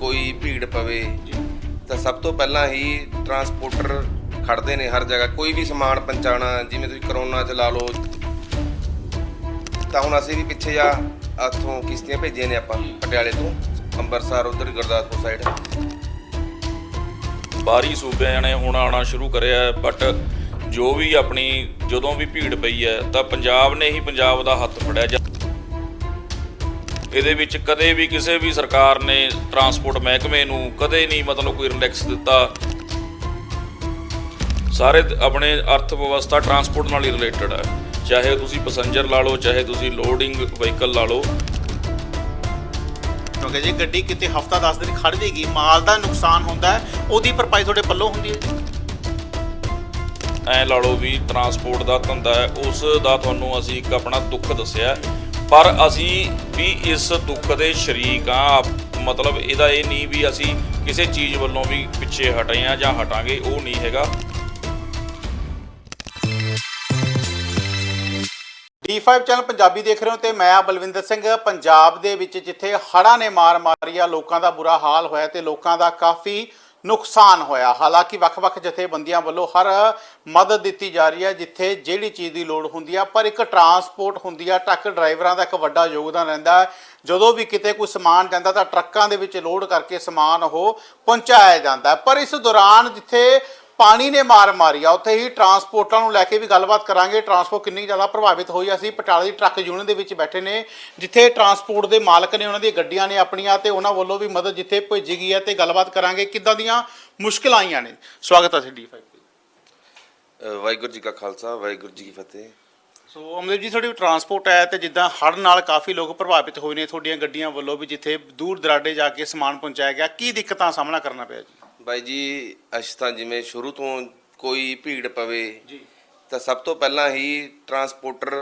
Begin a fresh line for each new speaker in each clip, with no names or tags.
ਕੋਈ ਭੀੜ ਪਵੇ ਤਾਂ ਸਭ ਤੋਂ ਪਹਿਲਾਂ ਹੀ ਟਰਾਂਸਪੋਰਟਰ ਖੜਦੇ ਨੇ ਹਰ ਜਗ੍ਹਾ। ਕੋਈ ਵੀ ਸਮਾਨ ਪਹੁੰਚਾਉਣਾ ਜਿਵੇਂ ਤੁਸੀਂ ਕਰੋਨਾ ਚ ਲਾ ਲਓ ਤਾਂ ਹੁਣ ਅਸੀਂ ਵੀ ਪਿੱਛੇ ਜਾ ਇੱਥੋਂ ਕਿਸ਼ਤੀਆਂ ਭੇਜੀਆਂ ਨੇ ਆਪਾਂ ਪਟਿਆਲੇ ਤੋਂ ਅੰਮ੍ਰਿਤਸਰ ਉਧਰ ਗੁਰਦਾਸਪੁਰ ਸਾਈਡ
ਬਾਹਰੀ ਸੂਬਿਆਂ ਨੇ ਹੁਣ ਆਉਣਾ ਸ਼ੁਰੂ ਕਰਿਆ ਬਟ ਜੋ ਵੀ ਆਪਣੀ ਜਦੋਂ ਵੀ ਭੀੜ ਪਈ ਹੈ ਤਾਂ ਪੰਜਾਬ ਨੇ ਹੀ ਪੰਜਾਬ ਦਾ ਹੱਥ ਫੜਿਆ। ਇਹਦੇ ਵਿੱਚ ਕਦੇ ਵੀ ਕਿਸੇ ਵੀ ਸਰਕਾਰ ਨੇ ਟਰਾਂਸਪੋਰਟ ਮਹਿਕਮੇ ਨੂੰ ਕਦੇ ਨਹੀਂ ਮਤਲਬ ਕੋਈ ਰਿਲੈਕਸ ਦਿੱਤਾ। ਸਾਰੇ ਆਪਣੇ ਅਰਥ ਵਿਵਸਥਾ ਟਰਾਂਸਪੋਰਟ ਨਾਲ ਹੀ ਰਿਲੇਟਡ ਹੈ। ਚਾਹੇ ਤੁਸੀਂ ਪੈਸੇਂਜਰ ਲਾ ਲਓ ਚਾਹੇ ਤੁਸੀਂ ਲੋਡਿੰਗ ਵਹੀਕਲ ਲਾ ਲਓ।
ਕਿਉਂਕਿ ਜੇ ਗੱਡੀ ਕਿਤੇ ਹਫਤਾ 10 ਦਿਨ ਖੜ ਜਾਏਗੀ ਮਾਲ ਦਾ ਨੁਕਸਾਨ ਹੁੰਦਾ ਉਹਦੀ ਭਰਪਾਈ ਤੁਹਾਡੇ ਪੱਲੋਂ ਹੁੰਦੀ ਹੈ। ਜੀ
ਐ ਲਾ ਲਓ ਵੀ ਟਰਾਂਸਪੋਰਟ ਦਾ ਧੰਦਾ ਹੈ ਉਸ ਦਾ ਤੁਹਾਨੂੰ ਅਸੀਂ ਇੱਕ ਆਪਣਾ ਦੁੱਖ ਦੱਸਿਆ ਪਰ ਅਸੀਂ ਵੀ ਇਸ ਦੁੱਖ ਦੇ ਸ਼ਰੀਕ ਆ ਮਤਲਬ ਇਹਦਾ ਇਹ ਨਹੀਂ ਵੀ ਅਸੀਂ ਕਿਸੇ ਚੀਜ਼ ਵੱਲੋਂ ਵੀ ਪਿੱਛੇ ਹਟੇ ਆ ਜਾਂ ਹਟਾਂਗੇ, ਉਹ ਨਹੀਂ ਹੈਗਾ।
D5 ਚੈਨਲ ਪੰਜਾਬੀ ਦੇਖ ਰਹੇ ਹੋ ਤੇ ਮੈਂ ਆ ਬਲਵਿੰਦਰ ਸਿੰਘ, ਪੰਜਾਬ ਦੇ ਵਿੱਚ ਜਿੱਥੇ ਹੜ੍ਹਾਂ ਨੇ ਮਾਰ ਮਾਰੀ ਆ, ਲੋਕਾਂ ਦਾ ਬੁਰਾ ਹਾਲ ਹੋਇਆ ਤੇ ਲੋਕਾਂ ਦਾ ਕਾਫੀ ਨੁਕਸਾਨ ਹੋਇਆ। ਹਾਲਾਂਕਿ ਵੱਖ-ਵੱਖ ਜਥੇਬੰਦੀਆਂ ਵੱਲੋਂ ਹਰ ਮਦਦ ਦਿੱਤੀ ਜਾ ਰਹੀ ਹੈ, ਜਿੱਥੇ ਜਿਹੜੀ ਚੀਜ਼ ਦੀ ਲੋੜ ਹੁੰਦੀ ਆ, ਪਰ ਇੱਕ ਟਰਾਂਸਪੋਰਟ ਹੁੰਦੀ ਆ, ਟਰੱਕ ਡਰਾਈਵਰਾਂ ਦਾ ਇੱਕ ਵੱਡਾ ਯੋਗਦਾਨ ਰਹਿੰਦਾ ਹੈ। ਜਦੋਂ ਵੀ ਕਿਤੇ ਕੋਈ ਸਮਾਨ ਜਾਂਦਾ ਤਾਂ ਟਰੱਕਾਂ ਦੇ ਵਿੱਚ ਲੋਡ ਕਰਕੇ ਸਮਾਨ ਉਹ ਪਹੁੰਚਾਇਆ ਜਾਂਦਾ ਪਰ ਇਸ ਦੌਰਾਨ ਜਿੱਥੇ ਪਾਣੀ ਨੇ ਮਾਰ ਮਾਰੀ ਆ। ਉੱਥੇ ਹੀ ਟਰਾਂਸਪੋਰਟਾਂ ਨੂੰ ਲੈ ਕੇ ਵੀ ਗੱਲਬਾਤ ਕਰਾਂਗੇ। ਟਰਾਂਸਪੋਰਟ ਕਿੰਨੀ ਜ਼ਿਆਦਾ ਪ੍ਰਭਾਵਿਤ ਹੋਈ। ਅਸੀਂ ਪਟਿਆਲਾ ਦੀ ਟਰੱਕ ਯੂਨੀਅਨ ਦੇ ਵਿੱਚ ਬੈਠੇ ਨੇ ਜਿੱਥੇ ਟਰਾਂਸਪੋਰਟ ਦੇ ਮਾਲਕ ਨੇ ਉਹਨਾਂ ਦੀਆਂ ਗੱਡੀਆਂ ਨੇ ਆਪਣੀਆਂ ਤੇ ਉਹਨਾਂ ਵੱਲੋਂ ਵੀ ਮਦਦ ਜਿੱਥੇ ਭੇਜੀ ਗਈ ਹੈ ਤੇ ਗੱਲਬਾਤ ਕਰਾਂਗੇ। ਕਿੱਦਾਂ ਦੀਆਂ ਮੁਸ਼ਕਲਾਂ ਆਈਆਂ ਨੇ? ਸਵਾਗਤ ਹੈ ਡੀ5
ਅ, ਵਾਹਿਗੁਰੂ ਜੀ ਕਾ ਖਾਲਸਾ ਵਾਹਿਗੁਰੂ ਜੀ ਕੀ ਫਤਿਹ।
ਸੋ ਅਮਰਦੀਪ ਜੀ ਤੁਹਾਡੀ ਟਰਾਂਸਪੋਰਟ ਹੈ ਤੇ ਜਿੱਦਾਂ ਹੜ੍ਹ ਨਾਲ ਕਾਫੀ ਲੋਕ ਪ੍ਰਭਾਵਿਤ ਹੋਏ ਨੇ। ਤੁਹਾਡੀਆਂ ਗੱਡੀਆਂ ਵੱਲੋਂ ਵੀ ਜਿੱਥੇ ਦੂਰ ਦਰਾਡੇ ਜਾ ਕੇ ਸਮਾਨ ਪਹੁੰਚਾਇਆ ਗਿਆ। ਕੀ ਦਿੱਕਤਾਂ ਸਾਹਮਣਾ ਕਰਨਾ ਪਿਆ ਜੀ?
ਬਾਈ ਜੀ ਅਸੀਂ ਤਾਂ ਜਿਵੇਂ ਸ਼ੁਰੂ ਤੋਂ ਕੋਈ ਭੀੜ ਪਵੇ
ਜੀ।
ਤਾਂ ਸਭ ਤੋਂ ਪਹਿਲਾਂ ਹੀ ਟਰਾਂਸਪੋਰਟਰ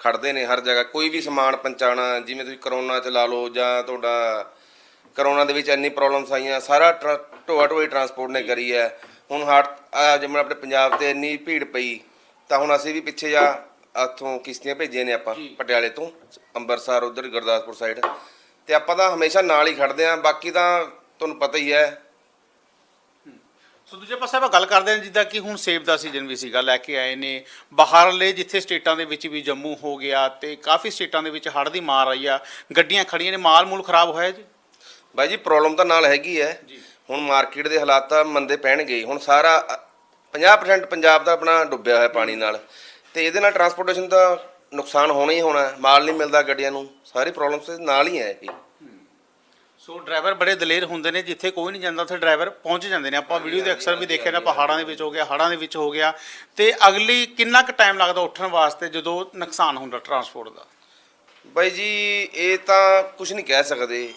ਖੜਦੇ ਨੇ ਹਰ ਜਗ੍ਹਾ। ਕੋਈ ਵੀ ਸਮਾਨ ਪਹੁੰਚਾਉਣਾ ਜਿਵੇਂ ਤੁਸੀਂ ਕਰੋਨਾ ਚ ਲਾ ਲਓ ਜਾਂ ਤੁਹਾਡਾ ਕਰੋਨਾ ਦੇ ਵਿੱਚ ਇੰਨੀ ਪ੍ਰੋਬਲਮਸ ਆਈਆਂ ਸਾਰਾ ਢੋਆ ਢੋਈ ਟਰਾਂਸਪੋਰਟ ਨੇ ਕਰੀ ਹੈ। ਹੁਣ ਆ ਜਿਵੇਂ ਆਪਣੇ ਪੰਜਾਬ ਤੇ ਇੰਨੀ ਭੀੜ ਪਈ ਤਾਂ ਹੁਣ ਅਸੀਂ ਵੀ ਪਿੱਛੇ ਜਾ ਇੱਥੋਂ ਕਿਸ਼ਤੀਆਂ ਭੇਜੀਆਂ ਨੇ ਆਪਾਂ ਪਟਿਆਲੇ ਤੋਂ ਅੰਮ੍ਰਿਤਸਰ ਉਧਰ ਗੁਰਦਾਸਪੁਰ ਸਾਈਡ ਤੇ ਆਪਾਂ ਤਾਂ ਹਮੇਸ਼ਾ ਨਾਲ ਹੀ ਖੜਦੇ ਆਂ ਬਾਕੀ ਤਾਂ ਤੁਹਾਨੂੰ ਪਤਾ ਹੀ ਹੈ
ਸੋ ਦੂਜੇ ਪਾਸੇ ਆਪਾਂ ਗੱਲ ਕਰਦੇ ਹਾਂ ਜਿੱਦਾਂ ਕਿ ਹੁਣ ਸੇਬ ਦਾ ਸੀਜ਼ਨ ਵੀ ਸੀਗਾ ਲੈ ਕੇ ਆਏ ਨੇ। ਬਾਹਰਲੇ ਜਿੱਥੇ ਸਟੇਟਾਂ ਦੇ ਵਿੱਚ ਵੀ ਜੰਮੂ ਹੋ ਗਿਆ ਤੇ ਕਾਫੀ ਸਟੇਟਾਂ ਦੇ ਵਿੱਚ ਹੜ੍ਹ ਦੀ ਮਾਰ ਆਈ ਆ। ਗੱਡੀਆਂ ਖੜੀਆਂ ਨੇ ਮਾਲ ਮੂਲ ਖਰਾਬ ਹੋਇਆ ਜੀ?
ਬਾਈ ਜੀ ਪ੍ਰੋਬਲਮ ਤਾਂ ਨਾਲ ਹੈਗੀ ਹੈ। ਹੁਣ ਮਾਰਕੀਟ ਦੇ ਹਾਲਾਤ ਤਾਂ ਮੰਦੇ ਪੈਣਗੇ। ਹੁਣ ਸਾਰਾ ਅ, 50% ਪੰਜਾਬ ਦਾ ਆਪਣਾ ਡੁੱਬਿਆ ਹੋਇਆ ਪਾਣੀ ਨਾਲ। ਤੇ ਇਹਦੇ ਨਾਲ ਟਰਾਂਸਪੋਰਟੇਸ਼ਨ ਦਾ ਨੁਕਸਾਨ ਹੋਣਾ ਹੀ ਹੋਣਾ। ਮਾਲ ਨਹੀਂ ਮਿਲਦਾ ਗੱਡੀਆਂ ਨੂੰ। ਸਾਰੀ ਪ੍ਰੋਬਲਮਸ ਨਾਲ ਹੀ ਹੈ ਇਹ।
ਸੋ ਡਰਾਈਵਰ ਬੜੇ ਦਲੇਰ ਹੁੰਦੇ ਨੇ, ਜਿੱਥੇ ਕੋਈ ਨਹੀਂ ਜਾਂਦਾ, ਉੱਥੇ ਡਰਾਈਵਰ ਪਹੁੰਚ ਜਾਂਦੇ ਨੇ। ਆਪਾਂ ਵੀਡੀਓ ਦੇ ਅਕਸਰ ਵੀ ਦੇਖਿਆ ਨਾ ਪਹਾੜਾਂ ਦੇ ਵਿੱਚ ਹੋ ਗਿਆ ਹੜ੍ਹਾਂ ਦੇ ਵਿੱਚ ਹੋ ਗਿਆ। ਤੇ ਅਗਲੀ ਕਿੰਨਾ ਕੁ ਟਾਈਮ ਲੱਗਦਾ ਉੱਠਣ ਵਾਸਤੇ, ਜਦੋਂ ਨੁਕਸਾਨ ਹੁੰਦਾ ਟਰਾਂਸਪੋਰਟ ਦਾ?
ਬਾਈ ਜੀ, ਇਹ ਤਾਂ ਕੁਝ ਨਹੀਂ ਕਹਿ ਸਕਦੇ।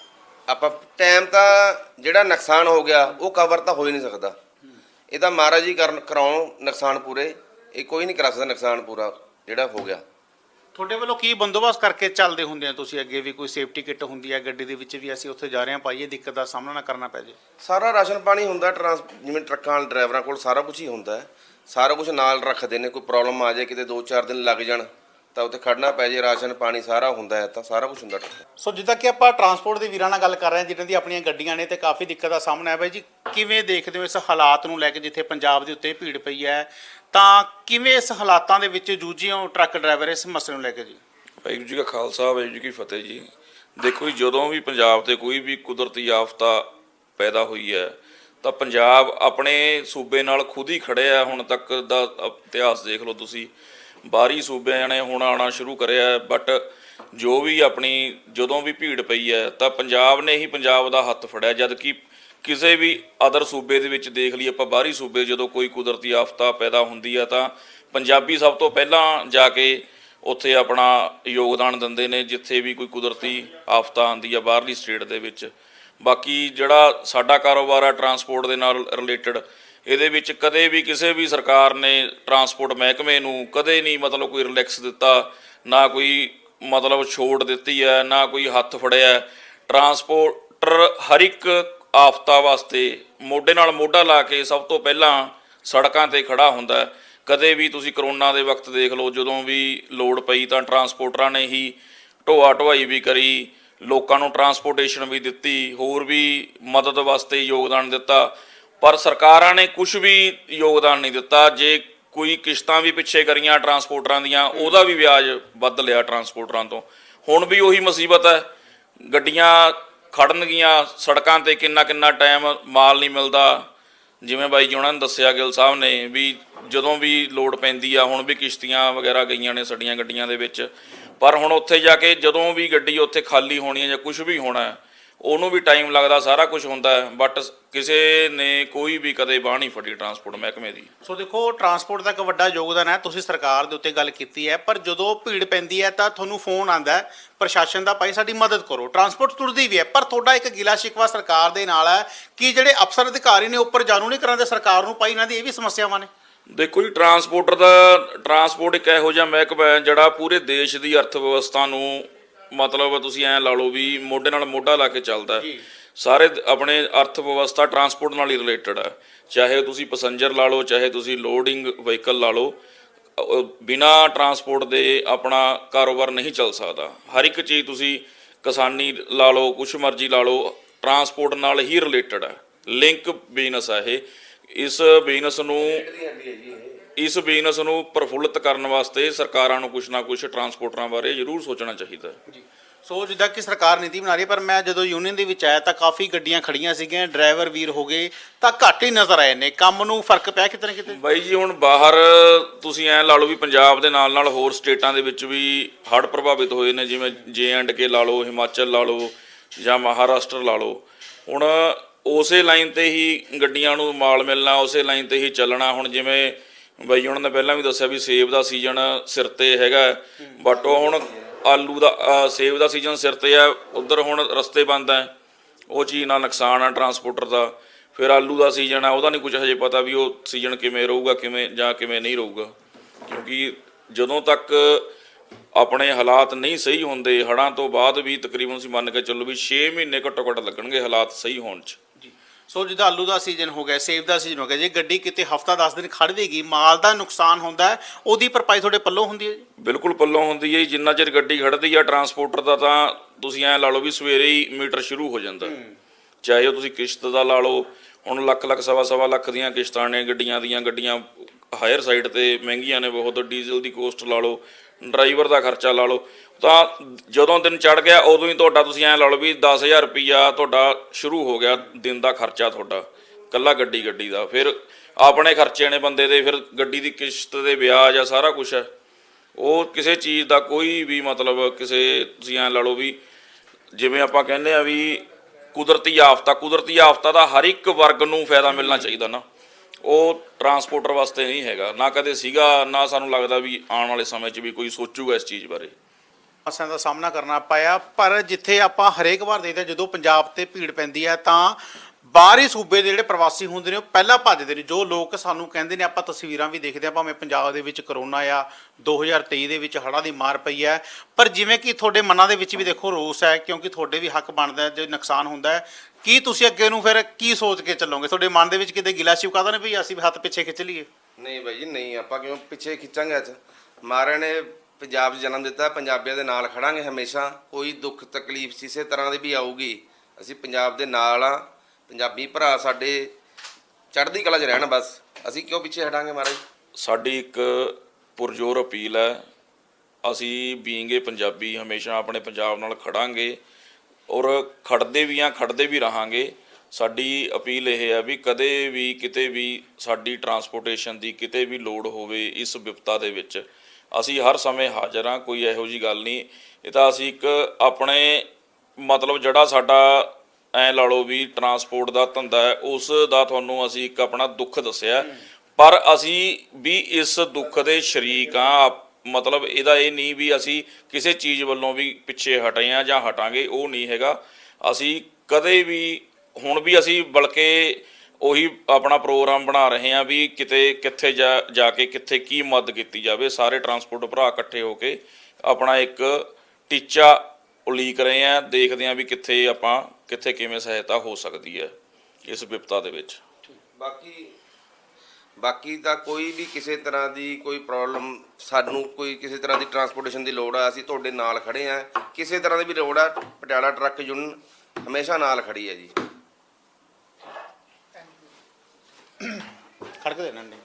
ਆਪਾਂ ਟਾਈਮ ਤਾਂ ਜਿਹੜਾ ਨੁਕਸਾਨ ਹੋ ਗਿਆ, ਉਹ ਕਵਰ ਤਾਂ ਹੋ ਹੀ ਨਹੀਂ ਸਕਦਾ। ਇਹ ਤਾਂ ਮਹਾਰਾਜ ਜੀ ਕਰਨ ਕਰਾਉਣ ਨੁਕਸਾਨ ਪੂਰੇ। ਇਹ ਕੋਈ ਨਹੀਂ ਕਰਾ ਸਕਦਾ ਨੁਕਸਾਨ ਪੂਰਾ, ਜਿਹੜਾ ਹੋ ਗਿਆ।
ਤੁਹਾਡੇ ਵੱਲੋਂ ਕੀ ਬੰਦੋਬਸਤ ਕਰਕੇ ਚੱਲਦੇ ਹੁੰਦੇ ਆ ਤੁਸੀਂ? ਅੱਗੇ ਵੀ ਕੋਈ ਸੇਫਟੀ ਕਿੱਟ ਹੁੰਦੀ ਹੈ ਗੱਡੀ ਦੇ ਵਿੱਚ ਵੀ ਅਸੀਂ ਉੱਥੇ ਜਾ ਰਹੇ ਹਾਂ ਪਾਈਏ ਦਿੱਕਤ ਦਾ ਸਾਹਮਣਾ ਨਾ ਕਰਨਾ ਪੈ ਜੇ।
ਸਾਰਾ ਰਾਸ਼ਨ ਪਾਣੀ ਹੁੰਦਾ, ਟਰਾਂਸ, ਜਿਵੇਂ ਟਰੱਕਾਂ ਵਾਲੇ ਡਰਾਈਵਰਾਂ ਕੋਲ ਸਾਰਾ ਕੁਝ ਹੀ ਹੁੰਦਾ ਹੈ। ਸਾਰਾ ਕੁਝ ਨਾਲ ਰੱਖਦੇ ਨੇ, ਕੋਈ ਪ੍ਰੋਬਲਮ ਆ ਜਾਏ, ਕਿਤੇ 2-4 ਦਿਨ ਲੱਗ ਜਾਣ। ਤਾਂ ਉੱਥੇ ਖੜਨਾ ਪੈ ਜੇ ਰਾਸ਼ਨ ਪਾਣੀ ਸਾਰਾ ਹੁੰਦਾ ਹੈ ਤਾਂ ਸਾਰਾ ਕੁਝ ਹੁੰਦਾ। ਟਰੱਕ
ਸੋ ਜਿੱਦਾਂ ਕਿ ਆਪਾਂ ਟਰਾਂਸਪੋਰਟ ਦੇ ਵੀਰਾਂ ਨਾਲ ਗੱਲ ਕਰ ਰਹੇ ਹਾਂ ਜਿਨ੍ਹਾਂ ਦੀ ਆਪਣੀਆਂ ਗੱਡੀਆਂ ਨੇ ਤੇ ਕਾਫੀ ਦਿੱਕਤ ਦਾ ਸਾਹਮਣਾ ਹੈ ਬਾਈ ਜੀ। ਕਿਵੇਂ ਦੇਖਦੇ ਹੋ ਇਸ ਹਾਲਾਤ ਨੂੰ ਲੈ ਕੇ ਜਿੱਥੇ ਪੰਜਾਬ ਦੇ ਉੱਤੇ ਭੀੜ ਪਈ ਹੈ? ਤਾਂ ਕਿਵੇਂ ਇਸ ਹਾਲਾਤਾਂ ਦੇ ਵਿੱਚ ਜੂਝੇ ਹੋ ਟਰੱਕ ਡਰਾਈਵਰ ਇਸ ਮਸਲੇ ਨੂੰ ਲੈ ਕੇ ਜੀ?
ਵਾਹਿਗੁਰੂ ਜੀ ਕਾ ਖਾਲਸਾ ਵਾਹਿਗੁਰੂ ਜੀ ਕੀ ਫਤਿਹ ਜੀ। ਦੇਖੋ ਜੀ ਜਦੋਂ ਵੀ ਪੰਜਾਬ ਤੇ ਕੋਈ ਵੀ ਕੁਦਰਤੀ ਆਫਤਾ ਪੈਦਾ ਹੋਈ ਹੈ ਤਾਂ ਪੰਜਾਬ ਆਪਣੇ ਸੂਬੇ ਨਾਲ ਖੁਦ ਹੀ ਖੜਿਆ ਹੈ। ਹੁਣ ਤੱਕ ਦਾ ਇਤਿਹਾਸ ਦੇਖ ਲਓ ਤੁਸੀਂ। ਬਾਹਰੀ ਸੂਬਿਆਂ ਨੇ ਹੁਣ ਆਉਣਾ ਸ਼ੁਰੂ ਕਰਿਆ ਬਟ ਜੋ ਵੀ ਆਪਣੀ ਜਦੋਂ ਵੀ ਭੀੜ ਪਈ ਹੈ, ਤਾਂ ਪੰਜਾਬ ਨੇ ਹੀ ਪੰਜਾਬ ਦਾ ਹੱਥ ਫੜਿਆ ਜਦ ਕਿ ਕਿਸੇ ਵੀ ਅਦਰ ਸੂਬੇ ਦੇ ਵਿੱਚ ਦੇਖ ਲਈ ਆਪਾਂ ਬਾਹਰੀ ਸੂਬੇ ਜਦੋਂ ਕੋਈ ਕੁਦਰਤੀ ਆਫਤਾ ਪੈਦਾ ਹੁੰਦੀ ਆ, ਤਾਂ ਪੰਜਾਬੀ ਸਭ ਤੋਂ ਪਹਿਲਾਂ ਜਾ ਕੇ ਉੱਥੇ ਆਪਣਾ ਯੋਗਦਾਨ ਦਿੰਦੇ ਨੇ, ਜਿੱਥੇ ਵੀ ਕੋਈ ਕੁਦਰਤੀ ਆਫਤਾ ਆਉਂਦੀ ਆ, ਬਾਹਰਲੀ ਸਟੇਟ ਦੇ ਵਿੱਚ। ਬਾਕੀ ਜਿਹੜਾ ਸਾਡਾ ਕਾਰੋਬਾਰ ਆ ਟਰਾਂਸਪੋਰਟ ਦੇ ਨਾਲ ਰਿਲੇਟਡ ਇਹਦੇ ਵਿੱਚ ਕਦੇ ਵੀ ਕਿਸੇ ਵੀ ਸਰਕਾਰ ਨੇ ਟਰਾਂਸਪੋਰਟ ਮਹਿਕਮੇ ਨੂੰ ਕਦੇ ਨਹੀਂ ਮਤਲਬ ਕੋਈ ਰਿਲੈਕਸ ਦਿੱਤਾ, ਨਾ ਕੋਈ ਮਤਲਬ ਛੋਟ ਦਿੱਤੀ ਹੈ, ਨਾ ਕੋਈ ਹੱਥ ਫੜਿਆ ਹੈ। ਟਰਾਂਸਪੋਰਟਰ ਹਰ ਇੱਕ ਆਫਤਾ ਵਾਸਤੇ ਮੋਢੇ ਨਾਲ ਮੋਢਾ ਲਾ ਕੇ ਸਭ ਤੋਂ ਪਹਿਲਾਂ ਸੜਕਾਂ ਤੇ ਖੜਾ ਹੁੰਦਾ ਕਦੇ ਵੀ ਤੁਸੀਂ ਕਰੋਨਾ ਦੇ ਵਕਤ ਦੇਖ ਲਓ, ਜਦੋਂ ਵੀ ਲੋੜ ਪਈ ਤਾਂ ਟਰਾਂਸਪੋਰਟਰਾਂ ਨੇ ਹੀ ਢੋਆ ਢੁਆਈ ਵੀ ਕਰੀ, ਲੋਕਾਂ ਨੂੰ ਟਰਾਂਸਪੋਰਟੇਸ਼ਨ ਵੀ ਦਿੱਤੀ, ਹੋਰ ਵੀ ਮਦਦ ਵਾਸਤੇ ਯੋਗਦਾਨ ਦਿੱਤਾ ਪਰ ਸਰਕਾਰਾਂ ਨੇ ਕੁਝ ਵੀ ਯੋਗਦਾਨ ਨਹੀਂ ਦਿੱਤਾ। ਜੇ ਕੋਈ ਕਿਸ਼ਤਾਂ ਵੀ ਪਿੱਛੇ ਕਰੀਆਂ ਟਰਾਂਸਪੋਰਟਰਾਂ ਦੀਆਂ, ਉਹਦਾ ਵੀ ਵਿਆਜ ਵੱਧ ਲਿਆ ਟਰਾਂਸਪੋਰਟਰਾਂ ਤੋਂ। ਹੁਣ ਵੀ ਉਹੀ ਮੁਸੀਬਤ ਹੈ। ਗੱਡੀਆਂ ਖੜਨਗੀਆਂ, ਸੜਕਾਂ ਤੇ ਕਿੰਨਾ ਕਿੰਨਾ ਟਾਈਮ ਮਾਲ ਨਹੀਂ ਮਿਲਦਾ। ਜਿਵੇਂ ਬਾਈ ਜੀ ਉਹਨਾਂ ਨੇ ਦੱਸਿਆ, ਗਿੱਲ ਸਾਹਿਬ ਨੇ, ਵੀ ਜਦੋਂ ਵੀ ਲੋਡ ਪੈਂਦੀ ਆ, ਹੁਣ ਵੀ ਕਿਸ਼ਤੀਆਂ ਵਗੈਰਾ ਗਈਆਂ ਨੇ ਸਾਡੀਆਂ ਗੱਡੀਆਂ ਦੇ ਵਿੱਚ। ਪਰ ਹੁਣ ਉੱਥੇ ਜਾ ਕੇ ਜਦੋਂ ਵੀ ਗੱਡੀ ਉੱਥੇ ਖਾਲੀ ਹੋਣੀ ਹੈ ਜਾਂ ਕੁਝ ਵੀ ਹੋਣਾ ਉਹਨੂੰ ਵੀ ਟਾਈਮ ਲੱਗਦਾ ਸਾਰਾ ਕੁਝ ਹੁੰਦਾ ਹੈ ਬਟ ਕਿਸੇ ਨੇ ਕੋਈ ਵੀ ਕਦੇ ਬਾਹ ਨਹੀਂ ਫੜੀ ਟਰਾਂਸਪੋਰਟ ਮਹਿਕਮੇ ਦੀ।
ਸੋ ਦੇਖੋ ਟਰਾਂਸਪੋਰਟ ਦਾ ਇੱਕ ਵੱਡਾ ਯੋਗਦਾਨ ਹੈ ਤੁਸੀਂ ਸਰਕਾਰ ਦੇ ਉੱਤੇ ਗੱਲ ਕੀਤੀ ਹੈ ਪਰ ਜਦੋਂ ਭੀੜ ਪੈਂਦੀ ਹੈ ਤਾਂ ਤੁਹਾਨੂੰ ਫੋਨ ਆਂਦਾ ਹੈ ਪ੍ਰਸ਼ਾਸਨ ਦਾ ਭਾਈ ਸਾਡੀ ਮਦਦ ਕਰੋ। ਟਰਾਂਸਪੋਰਟ ਤੁਰਦੀ ਵੀ ਹੈ ਪਰ ਤੁਹਾਡਾ ਇੱਕ ਗਿਲਾ ਸ਼ਿਕਵਾ ਸਰਕਾਰ ਦੇ ਨਾਲ ਹੈ ਕਿ ਜਿਹੜੇ ਅਫਸਰ ਅਧਿਕਾਰੀ ਨੇ ਉੱਪਰ ਜਾਣੂ ਨਹੀਂ ਕਰਾਂਦੇ ਸਰਕਾਰ ਨੂੰ ਭਾਈ ਇਹਨਾਂ ਦੀ ਇਹ ਵੀ ਸਮੱਸਿਆਵਾਂ ਨੇ।
ਦੇਖੋ ਜੀ ਟਰਾਂਸਪੋਰਟਰ ਦਾ ਟਰਾਂਸਪੋਰਟ ਇੱਕ ਇਹੋ ਜਿਹਾ ਮਹਿਕਮਾ ਹੈ ਜਿਹੜਾ ਪੂਰੇ ਦੇਸ਼ ਦੀ ਅਰਥ ਵਿਵਸਥਾ ਨੂੰ ਮਤਲਬ ਤੁਸੀਂ ਐਂ ਲਾ ਲਓ ਵੀ ਮੋਢੇ ਨਾਲ ਮੋਢਾ ਲਾ ਕੇ ਚੱਲਦਾ ਹੈ। ਸਾਰੇ ਦ- ਆਪਣੇ ਅਰਥ ਵਿਵਸਥਾ ਟਰਾਂਸਪੋਰਟ ਨਾਲ ਹੀ ਰਿਲੇਟਡ ਹੈ। ਚਾਹੇ ਤੁਸੀਂ ਪੈਸੇਂਜਰ ਲਾ ਲਓ ਚਾਹੇ ਤੁਸੀਂ ਲੋਡਿੰਗ ਵਹੀਕਲ ਲਾ ਲਓ ਅਹ ਬਿਨਾ ਟਰਾਂਸਪੋਰਟ ਦੇ ਆਪਣਾ ਕਾਰੋਬਾਰ ਨਹੀਂ ਚੱਲ ਸਕਦਾ। ਹਰ ਇੱਕ ਚੀਜ਼ ਤੁਸੀਂ ਕਿਸਾਨੀ ਲਾ ਲਓ ਕੁਛ ਮਰਜ਼ੀ ਲਾ ਲਓ ਟਰਾਂਸਪੋਰਟ ਨਾਲ ਹੀ ਰਿਲੇਟਡ ਹੈ। ਲਿੰਕ ਬਿਜ਼ਨਸ ਹੈ ਇਹ। ਇਸ ਬਿਜ਼ਨਸ ਨੂੰ ਇਸ ਬਿਜ਼ਨਸ ਨੂੰ ਪ੍ਰਫੁੱਲਤ ਕਰਨ ਵਾਸਤੇ ਸਰਕਾਰਾਂ ਨੂੰ ਕੁਛ ਨਾ ਕੁਛ ਟਰਾਂਸਪੋਰਟਰਾਂ ਬਾਰੇ ਜ਼ਰੂਰ ਸੋਚਣਾ ਚਾਹੀਦਾ ਹੈ।
ਸੋ ਜਿੱਦਾਂ ਕਿ ਸਰਕਾਰ ਨੀਤੀ ਬਣਾ ਰਹੀ ਹੈ ਪਰ ਮੈਂ ਜਦੋਂ ਯੂਨੀਅਨ ਦੇ ਵਿੱਚ ਆਇਆ ਤਾਂ ਕਾਫੀ ਗੱਡੀਆਂ ਖੜੀਆਂ ਸੀਗੀਆਂ ਡਰਾਈਵਰ ਵੀਰ ਹੋ ਗਏ ਤਾਂ ਘੱਟ ਹੀ ਨਜ਼ਰ ਆਏ ਨੇ। ਕੰਮ ਨੂੰ ਫ਼ਰਕ ਪਿਆ ਕਿਤੇ ਨਾ ਕਿਤੇ?
ਬਾਈ ਜੀ ਹੁਣ ਬਾਹਰ ਤੁਸੀਂ ਐਂ ਲਾ ਲਓ ਵੀ ਪੰਜਾਬ ਦੇ ਨਾਲ ਨਾਲ ਹੋਰ ਸਟੇਟਾਂ ਦੇ ਵਿੱਚ ਵੀ ਹੜ੍ਹ ਪ੍ਰਭਾਵਿਤ ਹੋਏ ਨੇ ਜਿਵੇਂ ਜੇ ਐਂਡ ਕੇ ਲਾ ਲਓ ਹਿਮਾਚਲ ਲਾ ਲਓ ਜਾਂ ਮਹਾਰਾਸ਼ਟਰ ਲਾ ਲਓ। ਹੁਣ ਉਸੇ ਲਾਈਨ ਤੇ ਹੀ ਗੱਡੀਆਂ ਨੂੰ ਮਾਲ ਮਿਲਣਾ ਉਸੇ ਲਾਈਨ ਤੇ ਹੀ ਚੱਲਣਾ ਹੁਣ ਜਿਵੇਂ ਬਾਈ ਉਹਨਾਂ ਨੇ ਪਹਿਲਾਂ ਵੀ ਦੱਸਿਆ ਵੀ ਸੇਬ ਦਾ ਸੀਜ਼ਨ ਸਿਰ ਤੇ ਹੈਗਾ ਬਟ ਉਹ ਹੁਣ ਆਲੂ ਦਾ ਅ, ਸੇਬ ਦਾ ਸੀਜ਼ਨ ਸਿਰ ਤੇ ਆ ਉਧਰ ਹੁਣ ਰਸਤੇ ਬੰਦ ਆ ਉਹ ਚੀਜ਼ ਨਾਲ ਨੁਕਸਾਨ ਆ ਟਰਾਂਸਪੋਰਟਰ ਦਾ। ਫਿਰ ਆਲੂ ਦਾ ਸੀਜ਼ਨ ਆ ਉਹਦਾ ਨਹੀਂ ਕੁਝ ਹਜੇ ਪਤਾ ਵੀ ਉਹ ਸੀਜ਼ਨ ਕਿਵੇਂ ਰਹੂਗਾ ਕਿਵੇਂ ਜਾਂ ਕਿਵੇਂ ਨਹੀਂ ਰਹੂਗਾ। ਕਿਉਂਕਿ ਜਦੋਂ ਤੱਕ ਆਪਣੇ ਹਾਲਾਤ ਨਹੀਂ ਸਹੀ ਹੁੰਦੇ ਹੜ੍ਹਾਂ ਤੋਂ ਬਾਅਦ ਵੀ ਤਕਰੀਬਨ ਤੁਸੀਂ ਮੰਨ ਕੇ ਚੱਲੋ ਵੀ 6 ਮਹੀਨੇ ਘੱਟੋ ਘੱਟ ਲੱਗਣਗੇ ਹਾਲਾਤ ਸਹੀ ਹੋਣ 'ਚ।
ਸੋ ਜਿੱਦਾਂ ਆਲੂ ਦਾ ਸੀਜ਼ਨ ਹੋ ਗਿਆ ਸੇਬ ਦਾ ਸੀਜ਼ਨ ਹੋ ਗਿਆ ਜੇ ਗੱਡੀ ਕਿਤੇ ਹਫਤਾ 10 ਦਿਨ ਖੜ ਦੇਗੀ ਮਾਲ ਦਾ ਨੁਕਸਾਨ ਹੁੰਦਾ ਹੈ ਉਹਦੀ ਭਰਪਾਈ ਤੁਹਾਡੇ ਪੱਲੋਂ ਹੁੰਦੀ ਹੈ ਜੀ?
ਬਿਲਕੁਲ ਪੱਲੋਂ ਹੁੰਦੀ ਹੈ ਜੀ, ਜਿੰਨਾ ਚਿਰ ਗੱਡੀ ਖੜਦੀ ਆ ਟਰਾਂਸਪੋਰਟਰ ਦਾ ਤਾਂ ਤੁਸੀਂ ਐਂ ਲਾ ਲਓ ਵੀ ਸਵੇਰੇ ਹੀ ਮੀਟਰ ਸ਼ੁਰੂ ਹੋ ਜਾਂਦਾ। ਚਾਹੇ ਉਹ ਤੁਸੀਂ ਕਿਸ਼ਤ ਦਾ ਲਾ ਲਓ ਹੁਣ ਲੱਖ ਲੱਖ ਸਵਾ ਸਵਾ ਲੱਖ ਦੀਆਂ ਕਿਸ਼ਤਾਂ ਨੇ ਗੱਡੀਆਂ ਦੀਆਂ ਗੱਡੀਆਂ ਹਾਇਰ ਸਾਈਡ ਤੇ ਮਹਿੰਗੀਆਂ ਨੇ ਬਹੁਤ ਡੀਜ਼ਲ ਦੀ ਕੋਸਟ ਲਾ ਲਓ ਡਰਾਈਵਰ ਦਾ ਖਰਚਾ ਲਾ ਲਓ। ਤਾਂ ਜਦੋਂ ਦਿਨ ਚੜ ਗਿਆ, ਉਦੋਂ ਹੀ ਤੁਹਾਡਾ ਤੁਸੀਂ ਐਂ ਲਾ ਲਓ ਵੀ 10000 ਰੁਪਈਆ ਤੁਹਾਡਾ ਸ਼ੁਰੂ ਹੋ ਗਿਆ ਦਿਨ ਦਾ ਖਰਚਾ ਤੁਹਾਡਾ। ਕੱਲਾ ਗੱਡੀ ਗੱਡੀ ਦਾ। ਫਿਰ ਆਪਣੇ ਖਰਚੇ ਨੇ ਬੰਦੇ ਦੇ, ਫਿਰ ਗੱਡੀ ਦੀ ਕਿਸ਼ਤ ਦੇ ਵਿਆਜ ਆ, ਸਾਰਾ ਕੁਝ ਹੈ ਉਹ ਕਿਸੇ ਚੀਜ਼ ਦਾ ਕੋਈ ਵੀ ਮਤਲਬ ਕਿਸੇ ਤੁਸੀਂ ਐਂ ਲਾ ਲਓ ਵੀ ਜਿਵੇਂ ਆਪਾਂ ਕਹਿੰਦੇ ਆ ਵੀ ਕੁਦਰਤੀ ਆਫਤਾ ਕੁਦਰਤੀ ਆਫਤਾ ਦਾ ਹਰ ਇੱਕ ਵਰਗ ਨੂੰ ਫਾਇਦਾ ਮਿਲਣਾ ਚਾਹੀਦਾ ਨਾ। ਉਹ ਟਰਾਂਸਪੋਰਟਰ ਵਾਸਤੇ ਨਹੀਂ ਹੈਗਾ, ਨਾ ਕਦੇ ਸੀਗਾ, ਨਾ ਸਾਨੂੰ ਲੱਗਦਾ ਵੀ ਆਉਣ ਵਾਲੇ ਸਮੇਂ 'ਚ ਵੀ ਕੋਈ ਸੋਚੂਗਾ ਇਸ ਚੀਜ਼ ਬਾਰੇ।
ਸਮੱਸਿਆ ਦਾ ਸਾਹਮਣਾ ਕਰਨਾ ਪਾਇਆ ਪਰ ਜਿੱਥੇ ਆਪਾਂ ਹਰੇਕ ਵਾਰ ਦੇਖਦੇ ਹਾਂ, ਜਦੋਂ ਪੰਜਾਬ ਤੇ ਭੀੜ ਪੈਂਦੀ ਹੈ, ਤਾਂ ਬਾਹਰੀ ਸੂਬੇ ਦੇ ਜਿਹੜੇ ਪ੍ਰਵਾਸੀ ਹੁੰਦੇ ਨੇ, ਉਹ ਪਹਿਲਾਂ ਭੱਜਦੇ ਨੇ। ਜੋ ਲੋਕ ਸਾਨੂੰ ਕਹਿੰਦੇ ਨੇ, ਆਪਾਂ ਤਸਵੀਰਾਂ ਵੀ ਦੇਖਦੇ ਆ ਭਾਵੇਂ ਪੰਜਾਬ ਦੇ ਵਿੱਚ ਕਰੋਨਾ ਆ 2023 ਦੇ ਵਿੱਚ ਹੜ੍ਹਾਂ ਦੀ ਮਾਰ ਪਈ ਹੈ। ਪਰ ਜਿਵੇਂ ਕਿ ਤੁਹਾਡੇ ਮਨਾਂ ਦੇ ਵਿੱਚ ਵੀ ਦੇਖੋ ਰੋਸ ਹੈ, ਕਿਉਂਕਿ ਤੁਹਾਡੇ ਵੀ ਹੱਕ ਬਣਦਾ ਹੈ, ਜੇ ਨੁਕਸਾਨ ਹੁੰਦਾ ਹੈ। ਕੀ ਤੁਸੀਂ ਅੱਗੇ ਨੂੰ ਫਿਰ ਕੀ ਸੋਚ ਕੇ ਚੱਲੋਗੇ? ਤੁਹਾਡੇ ਮਨ ਦੇ ਵਿੱਚ ਕਿਤੇ ਗਿਲਾ ਸ਼ਿਕਵਾ ਤਾਂ ਨਹੀਂ ਵੀ ਅਸੀਂ ਵੀ ਹੱਥ ਪਿੱਛੇ ਖਿੱਚ ਲਈਏ?
ਨਹੀਂ ਬਾਈ ਜੀ, ਨਹੀਂ। ਆਪਾਂ ਕਿਉਂ ਪਿੱਛੇ ਖਿੱਚਾਂਗੇ ਅੱਜ? ਮਹਾਰਾਜ ਨੇ ਪੰਜਾਬ 'ਚ ਜਨਮ ਦਿੱਤਾ, ਪੰਜਾਬੀਆਂ ਦੇ ਨਾਲ ਖੜਾਂਗੇ ਹਮੇਸ਼ਾ। ਕੋਈ ਦੁੱਖ ਤਕਲੀਫ ਕਿਸੇ ਤਰ੍ਹਾਂ ਦੀ ਵੀ ਆਊਗੀ, ਅਸੀਂ ਪੰਜਾਬ ਦੇ ਨਾਲ ਆ ਪੰਜਾਬੀ ਭਰਾ ਸਾਡੇ ਚੜ੍ਹਦੀ ਕਲਾ 'ਚ ਰਹਿਣ ਬਸ। ਅਸੀਂ ਕਿਉਂ ਪਿੱਛੇ ਹਟਾਂਗੇ ਮਹਾਰਾਜ?
ਸਾਡੀ ਇੱਕ ਪੁਰਜੋਰ ਅਪੀਲ ਹੈ। ਅਸੀਂ ਬੀਂਗੇ ਪੰਜਾਬੀ, ਹਮੇਸ਼ਾ ਆਪਣੇ ਪੰਜਾਬ ਨਾਲ ਖੜਾਂਗੇ ਔਰ ਖੜਦੇ ਵੀ ਆ ਖੜਦੇ ਵੀ ਰਹਾਂਗੇ। ਸਾਡੀ ਅਪੀਲ ਇਹ ਹੈ ਵੀ ਕਦੇ ਵੀ, ਕਿਤੇ ਵੀ ਸਾਡੀ ਟਰਾਂਸਪੋਰਟੇਸ਼ਨ ਦੀ ਕਿਤੇ ਵੀ ਲੋੜ ਹੋਵੇ ਇਸ ਵਿਪਤਾ ਦੇ ਵਿੱਚ, ਅਸੀਂ ਹਰ ਸਮੇਂ ਹਾਜ਼ਰ ਹਾਂ, ਕੋਈ ਇਹੋ ਜੀ ਗੱਲ ਨਹੀਂ। ਇਹ ਤਾਂ ਅਸੀਂ ਇੱਕ ਆਪਣੇ ਮਤਲਬ ਜਿਹੜਾ ਸਾਡਾ ਐ ਲਾ ਲਓ ਵੀ ਟਰਾਂਸਪੋਰਟ ਦਾ ਧੰਦਾ ਹੈ, ਉਸ ਦਾ ਤੁਹਾਨੂੰ ਅਸੀਂ ਇੱਕ ਆਪਣਾ ਦੁੱਖ ਦੱਸਿਆ। ਪਰ ਅਸੀਂ ਵੀ ਇਸ ਦੁੱਖ ਦੇ ਸ਼ਰੀਕ ਆ ਮਤਲਬ ਇਹਦਾ ਇਹ ਨਹੀਂ ਵੀ ਅਸੀਂ ਕਿਸੇ ਚੀਜ਼ ਵੱਲੋਂ ਵੀ ਪਿੱਛੇ ਹਟੇ ਆ ਜਾਂ ਹਟਾਂਗੇ, ਉਹ ਨਹੀਂ ਹੈਗਾ। ਅਸੀਂ ਕਦੇ ਵੀ, ਹੁਣ ਵੀ ਅਸੀਂ ਬਲਕਿ ਉਹੀ ਆਪਣਾ ਪ੍ਰੋਗਰਾਮ ਬਣਾ ਰਹੇ ਆ ਵੀ ਕਿਤੇ, ਕਿੱਥੇ ਜਾ ਜਾ ਕੇ ਕਿੱਥੇ ਕੀ ਮਦਦ ਕੀਤੀ ਜਾਵੇ, ਸਾਰੇ ਟਰਾਂਸਪੋਰਟ ਭਰਾ ਇਕੱਠੇ ਹੋ ਕੇ ਆਪਣਾ ਇੱਕ ਟੀਚਾ ਉਲੀਕ ਰਹੇ ਆ ਦੇਖਦੇ ਆ ਵੀ ਕਿੱਥੇ ਆਪਾਂ ਕਿੱਥੇ ਕਿਵੇਂ ਸਹਾਇਤਾ ਹੋ ਸਕਦੀ ਹੈ ਇਸ ਵਿਪਤਾ ਦੇ ਵਿੱਚ।
ਬਾਕੀ ਬਾਕੀ ਤਾਂ ਕੋਈ ਵੀ ਕਿਸੇ ਤਰ੍ਹਾਂ ਦੀ ਕੋਈ ਪ੍ਰੋਬਲਮ ਸਾਨੂੰ ਕੋਈ ਕਿਸੇ ਤਰ੍ਹਾਂ ਦੀ ਟਰਾਂਸਪੋਰਟੇਸ਼ਨ ਦੀ ਲੋੜ ਆ ਅਸੀਂ ਤੁਹਾਡੇ ਨਾਲ ਖੜੇ ਆ ਕਿਸੇ ਤਰ੍ਹਾਂ ਦੀ ਵੀ ਲੋੜ ਆ ਪਟਿਆਲਾ ਟਰੱਕ ਯੂਨੀਅਨ ਹਮੇਸ਼ਾ ਨਾਲ ਖੜੀ ਹੈ ਜੀ।
ਖੜਕ ਦੇਣਾ ਨੇ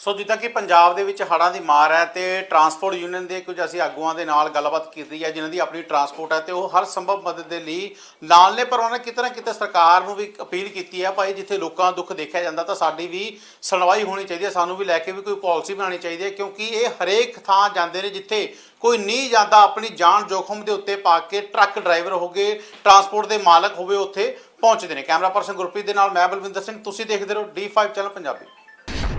ਸੋ ਜਿੱਦਾਂ ਕਿ ਪੰਜਾਬ ਦੇ ਵਿੱਚ ਹੜ੍ਹਾਂ ਦੀ ਮਾਰ ਹੈ ਤੇ ਟਰਾਂਸਪੋਰਟ ਯੂਨੀਅਨ ਦੇ ਕੁਝ ਅਸੀਂ ਆਗੂਆਂ ਦੇ ਨਾਲ ਗੱਲਬਾਤ ਕੀਤੀ ਹੈ, ਜਿਨ੍ਹਾਂ ਦੀ ਆਪਣੀ ਟਰਾਂਸਪੋਰਟ ਹੈ ਤੇ ਉਹ ਹਰ ਸੰਭਵ ਮਦਦ ਦੇ ਲਈ ਨਾਲ ਨੇ, ਪਰ ਉਹਨਾਂ ਨੇ ਕਿਤੇ ਨਾ ਕਿਤੇ ਸਰਕਾਰ ਨੂੰ ਵੀ ਅਪੀਲ ਕੀਤੀ ਹੈ, ਭਾਈ ਜਿੱਥੇ ਲੋਕਾਂ ਦਾ ਦੁੱਖ ਦੇਖਿਆ ਜਾਂਦਾ ਤਾਂ ਸਾਡੀ ਵੀ ਸੁਣਵਾਈ ਹੋਣੀ ਚਾਹੀਦੀ ਹੈ, ਸਾਨੂੰ ਵੀ ਲੈ ਕੇ ਵੀ ਕੋਈ ਪਾਲਿਸੀ ਬਣਾਉਣੀ ਚਾਹੀਦੀ ਹੈ, ਕਿਉਂਕਿ ਇਹ ਹਰੇਕ ਥਾਂ ਜਾਂਦੇ ਨੇ ਜਿੱਥੇ ਕੋਈ ਨਹੀਂ ਜਾਂਦਾ ਆਪਣੀ ਜਾਨ ਜੋਖਮ ਦੇ ਉੱਤੇ ਪਾ ਕੇ ਟਰੱਕ ਡਰਾਈਵਰ ਹੋਗੇ ਟਰਾਂਸਪੋਰਟ ਦੇ ਮਾਲਕ ਹੋਵੇ, ਉੱਥੇ ਪਹੁੰਚਦੇ ਨੇ। ਕੈਮਰਾ ਪਰਸਨ ਗੁਰਪ੍ਰੀਤ ਦੇ ਨਾਲ, ਮੈਂ ਬਲਵਿੰਦਰ ਸਿੰਘ, ਤੁਸੀਂ ਦੇਖਦੇ ਰਹੋ D5 ਚੈਨਲ ਪੰਜਾਬੀ।